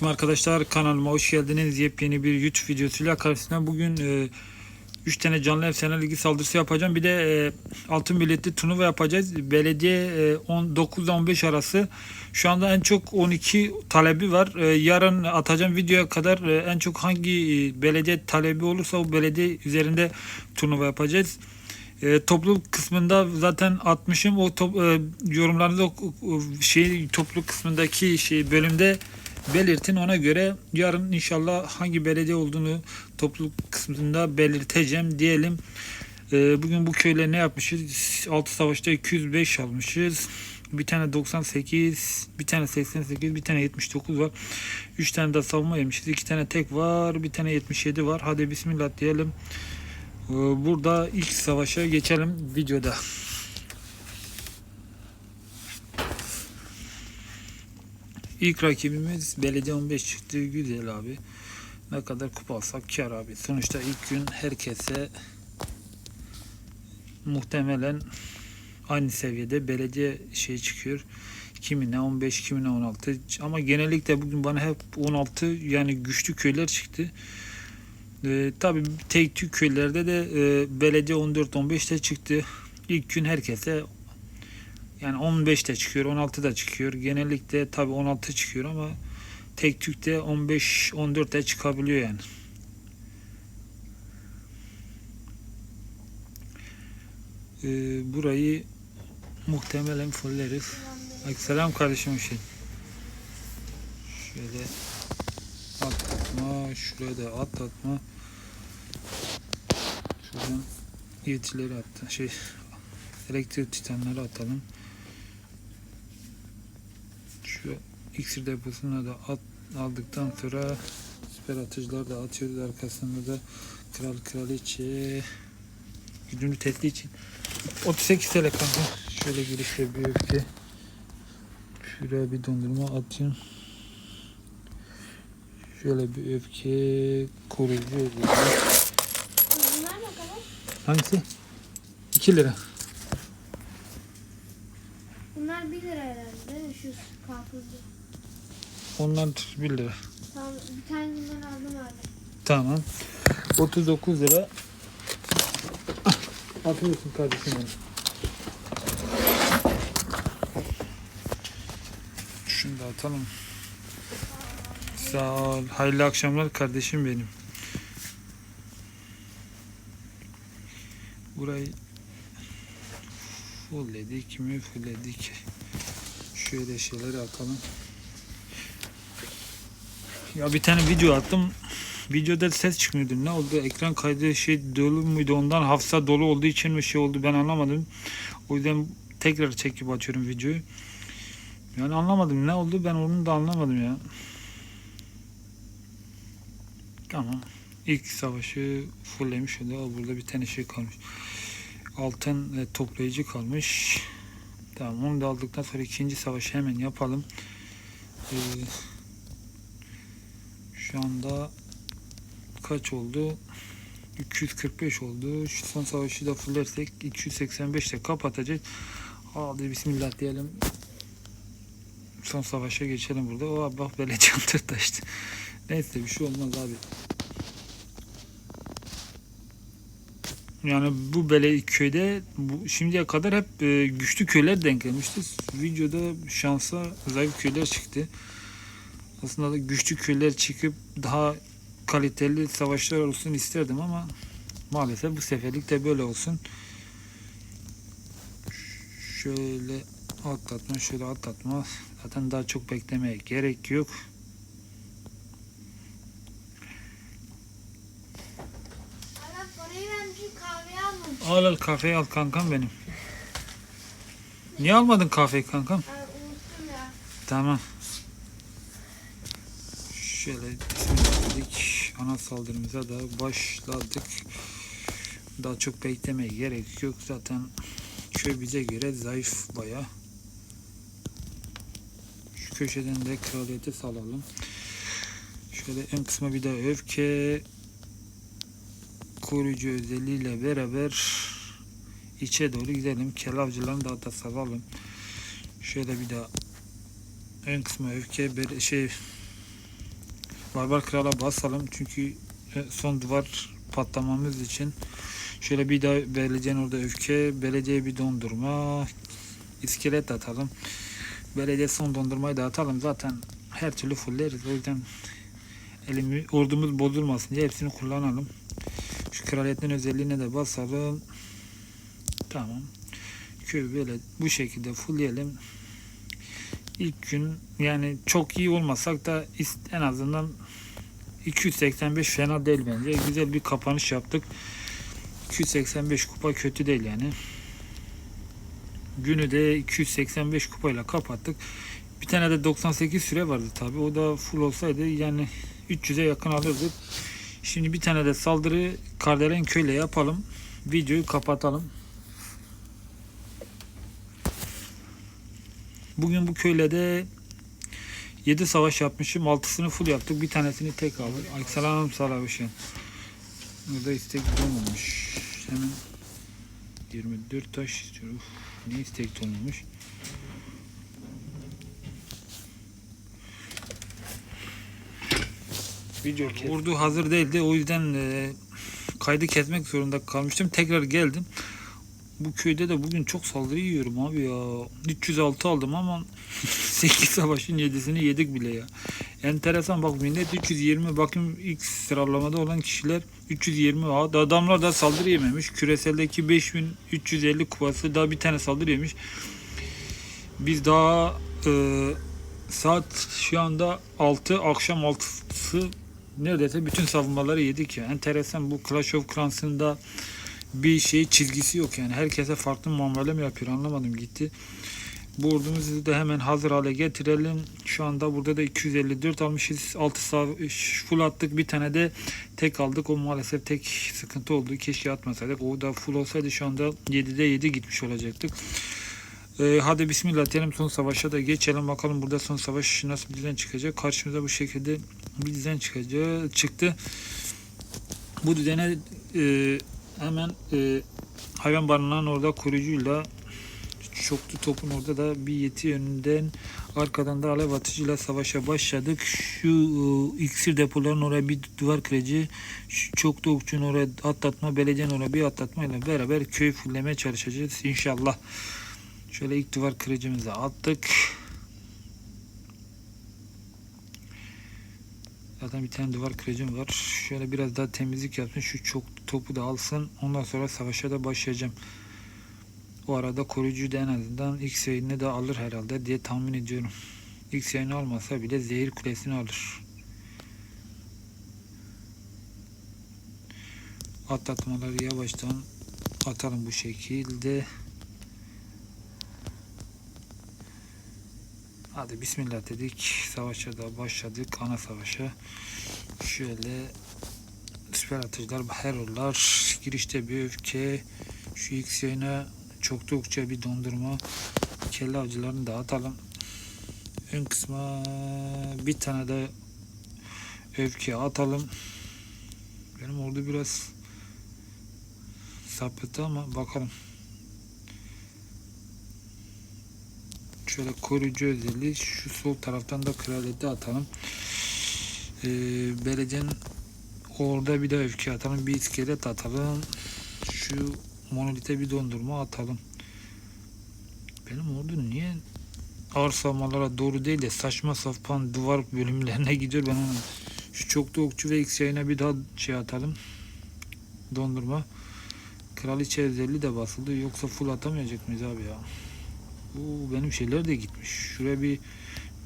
Selamünaleyküm arkadaşlar kanalıma hoş geldiniz. Yepyeni bir YouTube videosuyla karşısına bugün 3 tane canlı efsane ligi saldırısı yapacağım. Bir de e, altın biletli turnuva yapacağız. Belediye e, 19 ile 15 arası. Şu anda en çok 12 talebi var. E, yarın atacağım videoya kadar e, en çok hangi e, belediye talebi olursa o belediye üzerinde turnuva yapacağız. E, topluluk kısmında zaten atmışım. O top, e, yorumlarınızı o, o şey topluluk kısmındaki şey bölümde belirtin. Ona göre yarın inşallah hangi belediye olduğunu topluluk kısmında belirteceğim diyelim. E, bugün bu köyle ne yapmışız? 6 savaşta 205 almışız. Bir tane 98, bir tane 88, bir tane 79 var. 3 tane de savunma yemişiz. 2 tane tek var, bir tane 77 var. Hadi bismillah diyelim. Ee, Burada ilk savaşa geçelim videoda. İlk rakibimiz Belediye 15 çıktı. Güzel abi. Ne kadar kupa alsak kar abi. Sonuçta ilk gün herkese muhtemelen aynı seviyede belediye şey çıkıyor. Kimine 15, kimine 16. Ama genellikle bugün bana hep 16 yani güçlü köyler çıktı. Ee, tabii tek tük köylerde de e, belediye 14-15'te çıktı. İlk gün herkese yani 15'te çıkıyor, 16'da çıkıyor. Genellikle tabii 16 çıkıyor ama tek tükte 15-14'te çıkabiliyor yani. Ee, burayı muhtemelen fulleriz. Selam kardeşim Hüseyin. Şöyle atlatma, şuraya da atlatma. Şuradan yetileri attı. Şey elektrik titanları atalım. Şu iksir deposuna da at, aldıktan sonra süper atıcılar da atıyoruz. Arkasında da kral kraliçe güdümlü tetli için 38 TL kanka. Şöyle girişte bir öfke. Şuraya bir dondurma atayım. Şöyle bir öfke koruyucu? Hangisi? 2 lira. 1 lira herhalde? Şu karpuzlu. Onlar 1 lira. Tamam bir tane bundan aldım abi. Tamam. 39 lira. Atıyorsun kardeşim benim. Şunu da atalım. Sağ ol. Hayırlı akşamlar kardeşim benim. Burayı fullledik mi fullledik. Şöyle şeyleri atalım. Ya bir tane video attım. Videoda ses çıkmıyordu. Ne oldu? Ekran kaydı şey dolu muydu? Ondan hafıza dolu olduğu için mi şey oldu? Ben anlamadım. O yüzden tekrar çekip açıyorum videoyu. Yani anlamadım. Ne oldu? Ben onu da anlamadım ya. Tamam. İlk savaşı fulllemiş oldu. Burada bir tane şey kalmış. Altın e, toplayıcı kalmış. Tamam onu da aldıktan sonra ikinci savaşı hemen yapalım. Ee, şu anda kaç oldu? 245 oldu. Şu son savaşı da fullersek 285 ile kapatacağız. Hadi bismillah diyelim. Son savaşa geçelim burada. O bak böyle çantır taştı. Neyse bir şey olmaz abi. Yani bu bele köyde bu şimdiye kadar hep e, güçlü köyler denk gelmişti. Videoda şansa zayıf köyler çıktı. Aslında da güçlü köyler çıkıp daha kaliteli savaşlar olsun isterdim ama maalesef bu seferlik de böyle olsun. Şöyle atlatma, şöyle atlatma. Zaten daha çok beklemeye gerek yok. Al al kahveyi al kankam benim. Niye almadın kahveyi kankam? Unuttum ya. Tamam. Şöyle dedik. Ana saldırımıza da başladık. Daha çok beklemeye gerek yok. Zaten köy bize göre zayıf baya. Şu köşeden de kraliyeti salalım. Şöyle ön kısma bir daha öfke koruyucu özelliğiyle beraber içe doğru gidelim. Kelavcılarını da salalım. Şöyle bir daha ön kısma öfke bir şey Barbar Kral'a basalım çünkü e, son duvar patlamamız için şöyle bir daha belediyenin orada öfke, belediye bir dondurma, iskelet atalım. Belediye son dondurmayı da atalım. Zaten her türlü fulleriz. O yüzden elimi, ordumuz bozulmasın diye hepsini kullanalım. Şu kraliyetin özelliğine de basalım. Tamam. Köyü böyle bu şekilde fullleyelim. İlk gün yani çok iyi olmasak da en azından 285 fena değil bence. Güzel bir kapanış yaptık. 285 kupa kötü değil yani. Günü de 285 kupayla kapattık. Bir tane de 98 süre vardı tabi. O da full olsaydı yani 300'e yakın alırdık. Şimdi bir tane de saldırı Kardelen köyle yapalım. Videoyu kapatalım. Bugün bu köyle de 7 savaş yapmışım. 6'sını full yaptık. Bir tanesini tek aldık. Aleykümselam Salavuşen. Burada istek dolmamış. Hemen 24 taş istiyorum. Niye istek dolmamış? Video Urdu hazır değildi. O yüzden e, kaydı kesmek zorunda kalmıştım. Tekrar geldim. Bu köyde de bugün çok saldırı yiyorum abi ya. 306 aldım ama 8 savaşın 7'sini yedik bile ya. Enteresan bak millet 320 bakın ilk sıralamada olan kişiler 320 Aa, adamlar da saldırı yememiş. Küreseldeki 5350 kupası daha bir tane saldırı yemiş. Biz daha e, saat şu anda 6 akşam 6'sı neredeyse bütün savunmaları yedik ya. Enteresan bu Clash of Clans'ın da bir şey çizgisi yok yani. Herkese farklı muamele mi yapıyor anlamadım gitti. Bu ordumuzu da hemen hazır hale getirelim. Şu anda burada da 254 almışız. 6 sağ full attık. Bir tane de tek aldık. O maalesef tek sıkıntı oldu. Keşke atmasaydık. O da full olsaydı şu anda 7'de 7 gitmiş olacaktık. Ee, hadi bismillah diyelim son savaşa da geçelim. Bakalım burada son savaş nasıl bir düzen çıkacak. Karşımıza bu şekilde bir düzen çıkacak. Çıktı. Bu düzene e, hemen e, hayvan barınağının orada koruyucuyla çoklu topun orada da bir yeti önünden arkadan da alev atıcıyla savaşa başladık. Şu e, iksir depoların oraya bir duvar kırıcı, şu çoklu okçunun oraya atlatma, belediyenin oraya bir atlatmayla beraber köy fullemeye çalışacağız inşallah. Şöyle ilk duvar kırıcımızı attık. Zaten bir tane duvar kırıcım var. Şöyle biraz daha temizlik yapsın. Şu çok topu da alsın. Ondan sonra savaşa da başlayacağım. O arada koruyucu da en azından X yayını da alır herhalde diye tahmin ediyorum. X yayını almasa bile zehir kulesini alır. Atlatmaları yavaştan atalım bu şekilde. Hadi bismillah dedik. Savaşa da başladık. Ana savaşa. Şöyle süper atıcılar, herollar, girişte bir öfke, şu X yayına çok da okça bir dondurma, kelle avcılarını da atalım. Ön kısma bir tane de öfke atalım. Benim ordu biraz sapıttı ama bakalım. Şöyle koruyucu özelliği şu sol taraftan da kraliyeti atalım. Ee, belediyenin orada bir de öfke atalım. Bir iskelet atalım. Şu monolite bir dondurma atalım. Benim ordu niye ağır savunmalara doğru değil de saçma sapan duvar bölümlerine gidiyor. Ben onu şu çoklu okçu ve X yayına bir daha şey atalım. Dondurma. Kraliçe özelliği de basıldı. Yoksa full atamayacak mıyız abi ya? Bu benim şeyler de gitmiş. Şuraya bir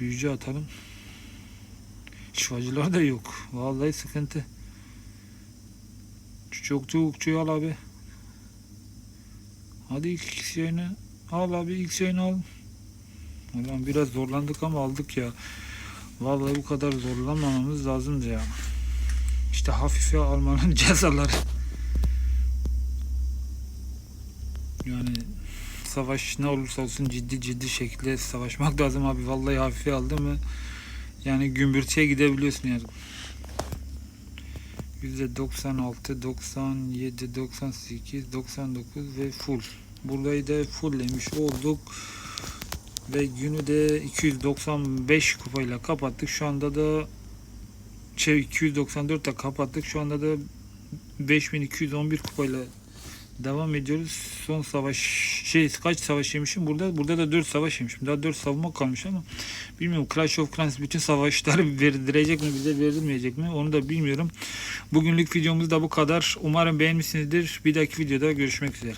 büyücü atalım. Şifacılar da yok. Vallahi sıkıntı. Şu Çoktu ukçuyu al abi. Hadi ilk yayını al abi X yayını al. Ulan biraz zorlandık ama aldık ya. Vallahi bu kadar zorlanmamamız lazımdı ya. İşte hafife almanın cezaları. Yani savaş ne olursa olsun ciddi ciddi şekilde savaşmak lazım abi. Vallahi hafife aldı mı yani gümbürtüye gidebiliyorsun yani. %96, 97, 98, 99 ve full. Burayı da fulllemiş olduk. Ve günü de 295 kupayla kapattık. Şu anda da şey 294 da kapattık. Şu anda da 5211 kupayla devam ediyoruz. Son savaş şey kaç savaş yemişim? Burada burada da 4 savaş yemişim. Daha 4 savunma kalmış ama bilmiyorum Clash of Clans bütün savaşları verdirecek mi bize verilmeyecek mi? Onu da bilmiyorum. Bugünlük videomuz da bu kadar. Umarım beğenmişsinizdir. Bir dahaki videoda görüşmek üzere.